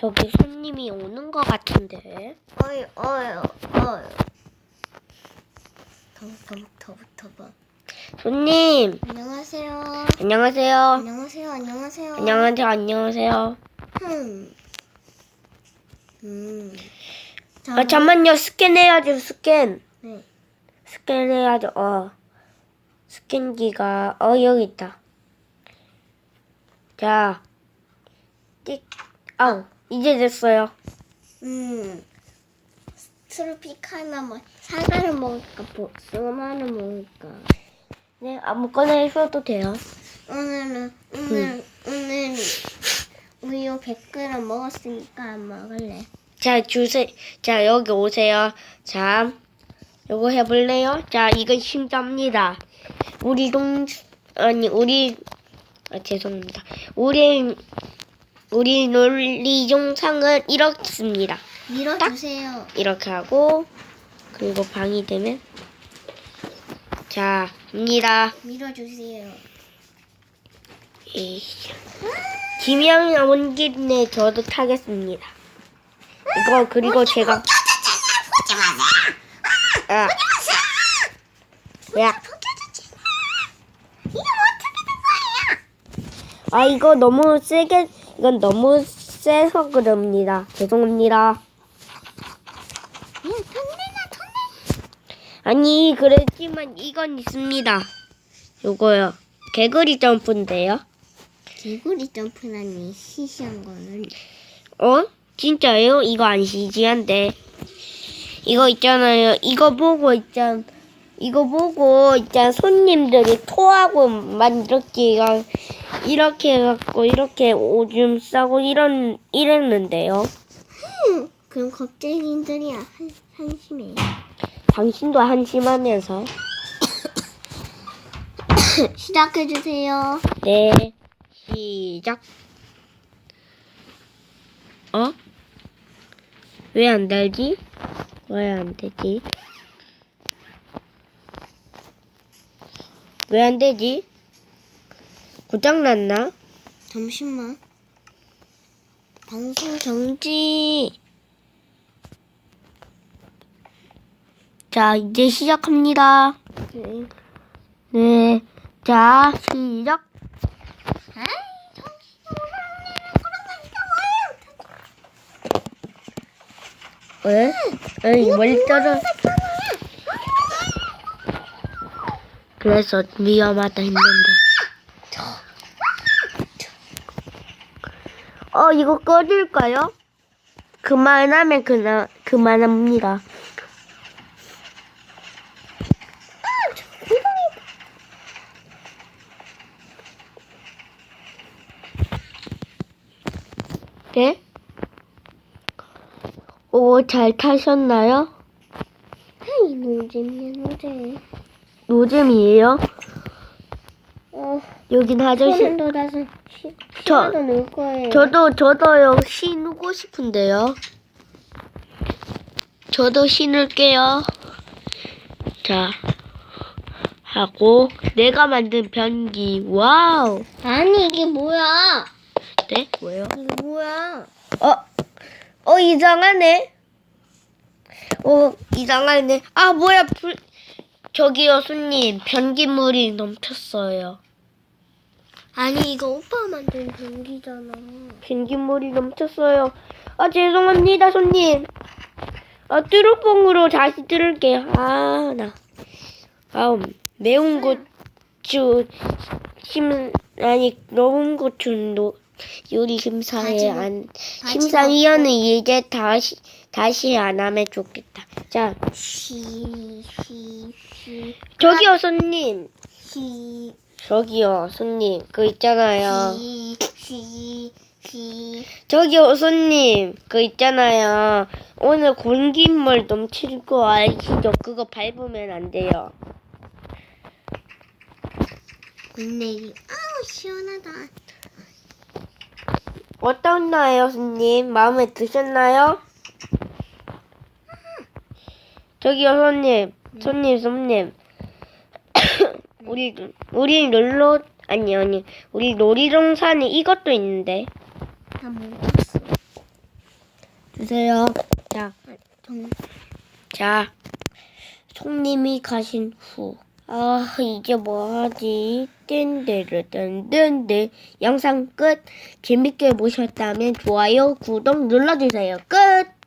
저기 손님이 오는 것 같은데. 어이 어이 어이 더더더더 손님, 안녕하세요 안녕하세요. 안녕하세요 안녕하세요 안녕하세요, 안녕하세요. 음. 음. 아, 잠만요. 스캔해야죠, 스캔. 네. 스캔해야죠, 어. 스캔기가, 어, 여기 있다. 자, 띡, 아우, 이제 됐어요. 음. 트로피카나 뭐 사과를 먹을까 복숭아를 먹을까 네, 아무거나 해셔도 돼요. 오늘은 오늘 오늘 우유 100g 먹었으니까 안 먹을래. 자, 주세, 자, 여기 오세요. 자, 요거 해볼래요? 자, 이건 심자입니다. 우리 동, 아니, 우리, 아, 죄송합니다. 우리, 우리 논리 영상은 이렇습니다. 밀어주세요. 이렇게 하고, 그리고 방이 되면, 자, 갑니다. 밀어주세요. 이 김양 온 김에 저도 타겠습니다. 이거 그리고 제가 아, 야, 아 이거 너무 세게 이건 너무 세서 그럽니다. 죄송합니다. 아니 그랬지만 이건 있습니다. 요거요. 개구리 점프인데요. 개구리 점프라니 시시한 거는 어? 진짜요? 이거 안 시지한데. 이거 있잖아요. 이거 보고 있잖. 이거 보고 있잖. 손님들이 토하고 막 이렇게 가- 이렇게 해갖고 이렇게 오줌 싸고 이런 이랬는데요. 그럼 겁쟁이들이 한, 한심해. 당신도 한심하면서. 시작해주세요. 네. 시작. 어? 왜 안 달지? 왜 안 되지? 왜 안 되지? 고장났나? 잠시만. 방송 정지. 자, 이제 시작합니다. 네. 네. 자, 시작. 왜? 에이, 멀리 떨어. 그래서 위험하다 했는데. 어, 이거 꺼질까요? 그만하면 그나, 그만합니다. 네? 오, 잘 타셨나요? 아이, 노잼이야, 노잼. 노잼이에요? 어, 여긴 아저씨. 손은 돋아서 시, 저- 시간도 놀 거예요. 저도, 저도요, 신고 싶은데요. 저도 신을게요. 자, 하고, 내가 만든 변기, 와우. 아니, 이게 뭐야? 네? 뭐요? 이게 뭐야? 어, 어, 이상하네. 어, 이상하네. 아, 뭐야, 불, 저기요, 손님. 변기물이 넘쳤어요. 아니, 이거 오빠 만든 변기잖아. 변기물이 넘쳤어요. 아, 죄송합니다, 손님. 아, 뚜루뽕으로 다시 뚫을게요. 아, 나. 아음, 매운 고추, 심, 아니, 매운 고추도 요리 심사에 안, 바지 심사위원은 이제 다시, 다시 안 하면 좋겠다. 자, 시, 시, 시, 저기요, 손님. 시, 저기요, 손님. 그 있잖아요. 시, 시, 시. 저기요, 손님. 그 있잖아요. 오늘 공기물 넘칠 거 아시죠? 그거 밟으면 안 돼요. 군내기. 아우, 시원하다. 어떻나요, 손님? 마음에 드셨나요? 저기요, 손님. 손님, 손님. 우리, 우리 놀러, 아니, 아니. 우리 놀이동산에 이것도 있는데. 나 멈췄어. 주세요. 자, 자, 손님이 가신 후. 아, 이제 뭐 하지? 뗀데르 뗀뗀데 영상 끝. 재밌게 보셨다면 좋아요, 구독 눌러주세요. 끝!